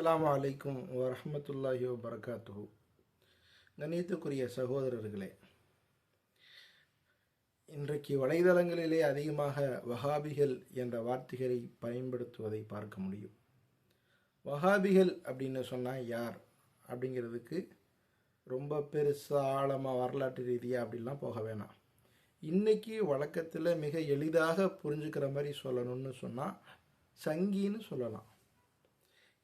அஸ்ஸலாமு அலைக்கும் வரமத்துல்லாஹி வரகாத்து கணியத்துக்குரிய சகோதரர்களே இன்றைக்கு வலைதளங்களிலே அதிகமாக வஹாபிகள் என்ற வார்த்தைகளை பயன்படுத்துவதை பார்க்க முடியும். வஹாபிகள் அப்படின்னு சொன்னால் யார் அப்படிங்கிறதுக்கு ரொம்ப பெருசாக ஆழமாக வரலாற்று ரீதியாக அப்படிலாம் போக வேணாம். இன்றைக்கி வழக்கத்தில் மிக எளிதாக புரிஞ்சுக்கிற மாதிரி சொல்லணும்னு சொன்னால் சங்கின்னு சொல்லலாம்.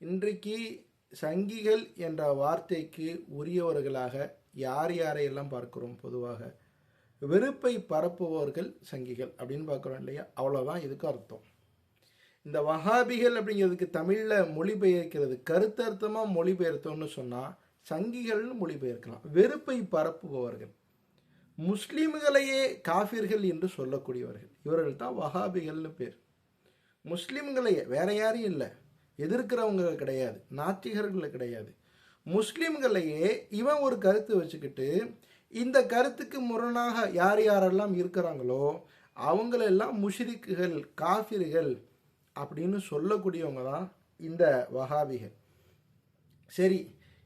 இன்றைக்கு சங்கிகள் என்ற வார்த்தைக்கு உரியவர்களாக யார் யாரையெல்லாம் பார்க்குறோம் பொதுவாக? வெறுப்பை பரப்புபவர்கள் சங்கிகள் அப்படின்னு பார்க்குறோம் இல்லையா? அவ்வளோதான் இதுக்கு அர்த்தம். இந்த வஹாபிகள் அப்படிங்கிறதுக்கு தமிழில் மொழிபெயர்க்கிறது கருத்தர்த்தமாக மொழிபெயர்த்தோம்னு சொன்னால் சங்கிகள்னு மொழிபெயர்க்கலாம். வெறுப்பை பரப்புபவர்கள். முஸ்லீம்களையே காஃபிர்கள் என்று சொல்லக்கூடியவர்கள். இவர்கள் தான் வஹாபிகள்னு பேர். முஸ்லீம்களையே வேற யாரும் இல்லை. எதிர்க்கிறவங்க கிடையாது நாத்திகர்கள் கிடையாது. முஸ்லீம்களையே இவன் ஒரு கருத்து வச்சுக்கிட்டு இந்த கருத்துக்கு முரணாக யார் யாரெல்லாம் இருக்கிறாங்களோ அவங்களெல்லாம் முஷ்ரிக்குகள் காஃபிர்கள் அப்படின்னு சொல்லக்கூடியவங்க தான் இந்த வஹாபிகள். சரி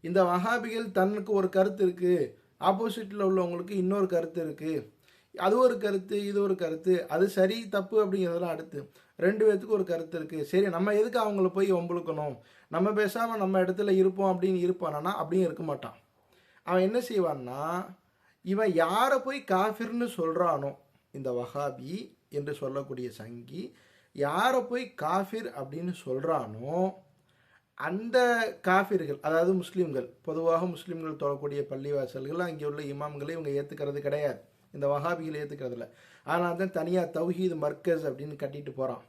இந்த வஹாபிகள் தனக்கு ஒரு கருத்து இருக்குது ஆப்போசிட்டில் உள்ளவங்களுக்கு இன்னொரு கருத்து இருக்குது அது ஒரு கருத்து இது ஒரு கருத்து அது சரி தப்பு அப்படிங்கிறதெல்லாம் அடுத்து. ரெண்டு பேர்த்துக்கு ஒரு கருத்து இருக்குது சரி நம்ம எதுக்கு அவங்கள போய் ஒம்பளுக்கணும் நம்ம பேசாமல் நம்ம இடத்துல இருப்போம் அப்படின்னு இருப்பானா அப்படியும் இருக்க மாட்டான். அவன் என்ன செய்வான்னா இவன் யாரை போய் காஃபிர்னு சொல்கிறானோ இந்த வஹாபி என்று சொல்லக்கூடிய சங்கி யாரை போய் காஃபிர் அப்படின்னு சொல்கிறானோ அந்த காஃபிர்கள் அதாவது முஸ்லீம்கள் பொதுவாக முஸ்லீம்கள் தொழக்கூடிய பள்ளிவாசல்கள் அங்கே உள்ள இமாம்களை இவங்க ஏற்றுக்கிறது கிடையாது. இந்த வஹாபிகள் ஏற்றுக்கிறதில்ல ஆனால் தான் தனியாக தௌஹீது மர்க்கஸ் அப்படின்னு கட்டிட்டு போகிறான்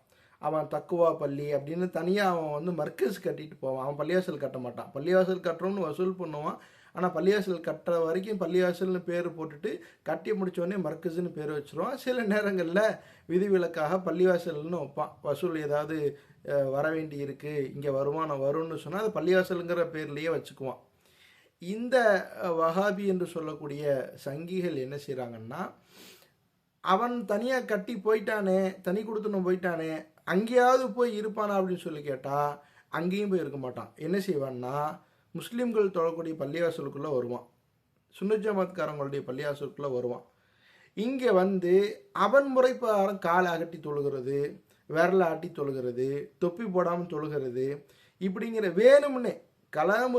அவன் தக்குவா பள்ளி அப்படின்னு தனியாக அவன் வந்து மர்க்கஸ் கட்டிட்டு போவான். அவன் பள்ளிவாசல் கட்ட மாட்டான். பள்ளிவாசல் கட்டுறோம்னு வசூல் பண்ணுவான். ஆனால் பள்ளிவாசல் கட்டுற வரைக்கும் பள்ளிவாசல்னு பேர் போட்டுட்டு கட்டி முடித்தோடனே மர்க்கஸ்ன்னு பேர் வச்சுருவான். சில நேரங்களில் விதிவிலக்காக பள்ளிவாசல்னு வைப்பான். வசூல் ஏதாவது வர வேண்டி இருக்குது இங்கே வருமானம் வரும்னு சொன்னால் அது பள்ளிவாசலுங்கிற பேர்லேயே வச்சுக்குவான். இந்த வஹாபி என்று சொல்லக்கூடிய சங்கிகள் என்ன செய்கிறாங்கன்னா அவன் தனியாக கட்டி போயிட்டானே தனி கொடுத்துன்னு போயிட்டானே அங்கேயாவது போய் இருப்பானா? அப்படின்னு சொல்லி கேட்டால் அங்கேயும் போய் இருக்க மாட்டான். என்ன செய்வான்னா முஸ்லீம்கள் தொழக்கூடிய பள்ளிவாசலுக்குள்ளே வருவான். சுன்னஜமாத்காரங்களுடைய பள்ளிவாசலுக்குள்ளே வருவான். இங்கே வந்து அவன் முறைப்பாரம் காலை அகட்டி தொழுகிறது விரலை ஆட்டி தொழுகிறது தொப்பி போடாமல் தொழுகிறது இப்படிங்கிற வேணும்னே கலாம்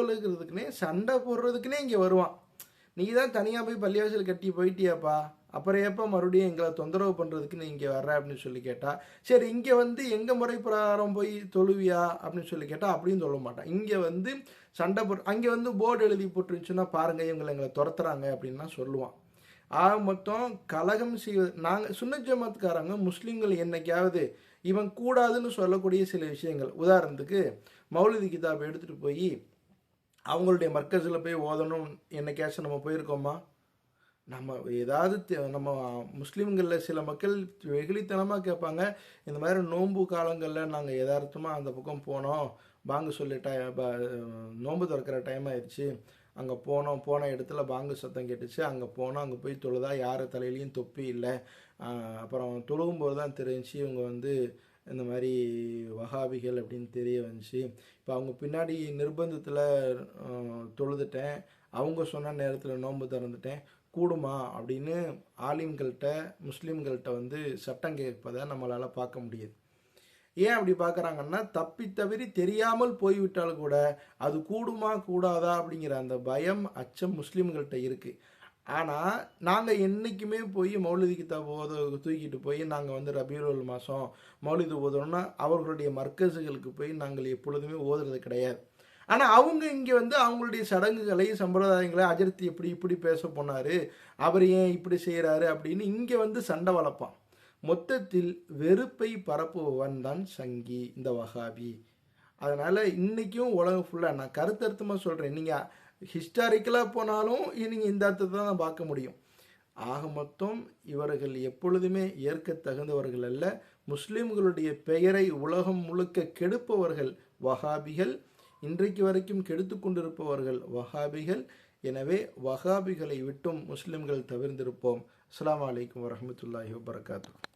சண்டை போடுறதுக்குனே இங்கே வருவான். நீ தான் தனியாக போய் பள்ளிவாசல் கட்டி போயிட்டியாப்பா? அப்புறம் எப்போ மறுபடியும் எங்களை தொந்தரவு பண்ணுறதுக்கு நீ இங்கே வர்ற அப்படின்னு சொல்லி கேட்டால் சரி இங்கே வந்து எங்கள் முறை பிரகாரம் போய் தொழுவியா அப்படின்னு சொல்லி கேட்டால் அப்படின்னு சொல்ல மாட்டான். இங்கே வந்து சண்டை போட்டு அங்கே வந்து போர்டு எழுதி போட்டுருந்துச்சுன்னா பாருங்கள் இவங்களை எங்களை துரத்துறாங்க அப்படின்லாம் சொல்லுவான். ஆக மொத்தம் கலகம் செய்வது நாங்கள் சுன்ன ஜமாத்காரங்க முஸ்லீம்கள் என்னைக்காவது இவன் கூடாதுன்னு சொல்லக்கூடிய சில விஷயங்கள். உதாரணத்துக்கு மௌலிதி கிதாப் எடுத்துகிட்டு போய் அவங்களுடைய மர்க்கஸில் போய் ஓதணும் என்னைக்காச்சும் நம்ம போயிருக்கோமா? நம்ம ஏதாவது நம்ம முஸ்லீம்களில் சில மக்கள் வெகுளித்தனமாக கேட்பாங்க இந்த மாதிரி நோன்பு காலங்களில் நாங்கள் எதார்த்தமாக அந்த பக்கம் போனோம் பாங்கு சொல்லி டை நோன்பு திறக்கிற டைம் ஆயிடுச்சு. அங்கே போனோம் போன இடத்துல பாங்கு சத்தம் கேட்டுச்சு. அங்கே போனோம் அங்கே போய் தொழுதா யார் தலையிலையும் தொப்பி இல்லை. அப்புறம் தொழுகும்போது தான் தெரிஞ்சு இவங்க வந்து இந்த மாதிரி வகாபிகள் அப்படின்னு தெரிய வந்துச்சு. இப்போ அவங்க பின்னாடி நிர்பந்தத்தில் தொழுதுட்டேன். அவங்க சொன்ன நேரத்தில் நோன்பு திறந்துட்டேன். கூடுமா அப்படின்னு ஆலிம்கள்கிட்ட முஸ்லீம்கள்கிட்ட வந்து சட்டம் கேட்பதை நம்மளால் பார்க்க முடியுது. ஏன் அப்படி பார்க்குறாங்கன்னா தப்பி தவிரி தெரியாமல் போய்விட்டால் கூட அது கூடுமா கூடாதா அப்படிங்கிற அந்த பயம் அச்சம் முஸ்லீம்கள்கிட்ட இருக்குது ஆனால் நாங்கள் என்றைக்குமே போய் மௌலிதி கிதாப் ஓத தூக்கிட்டு போய் நாங்கள் வந்து ரபியுல் மாதம் மௌலிது ஓதணும்னா அவர்களுடைய மர்க்கஸுகளுக்கு போய் நாங்கள் எப்பொழுதுமே ஓதுறது கிடையாது. ஆனால் அவங்க இங்கே வந்து அவங்களுடைய சடங்குகளை சம்பிரதாயங்களை அஜர்த்தி எப்படி இப்படி பேச போனார். அவர் ஏன் இப்படி செய்கிறாரு அப்படின்னு இங்கே வந்து சண்டை வளர்ப்பான். மொத்தத்தில் வெறுப்பை பரப்புபவன் தான் சங்கி இந்த வகாபி அதனால் இன்றைக்கும் உலகம் ஃபுல்லாக நான் கருத்தர்த்தமாக சொல்கிறேன் நீங்கள் ஹிஸ்டாரிக்கலாக போனாலும் நீங்கள் இந்த அர்த்தத்தை தான் பார்க்க முடியும். ஆக மொத்தம் இவர்கள் எப்பொழுதுமே ஏற்க தகுந்தவர்கள் அல்ல. முஸ்லீம்களுடைய பெயரை உலகம் முழுக்க கெடுப்பவர்கள் வஹாபிகள் இன்றைக்கு வரைக்கும் கெடுத்து கொண்டிருப்பவர்கள் வஹாபிகள். எனவே வஹாபிகளை விட்டும் முஸ்லிம்கள் தவிர்ந்திருப்போம். அஸ்லாம் வலைக்கம் வரமத்துல்லாஹி வபரகாத்து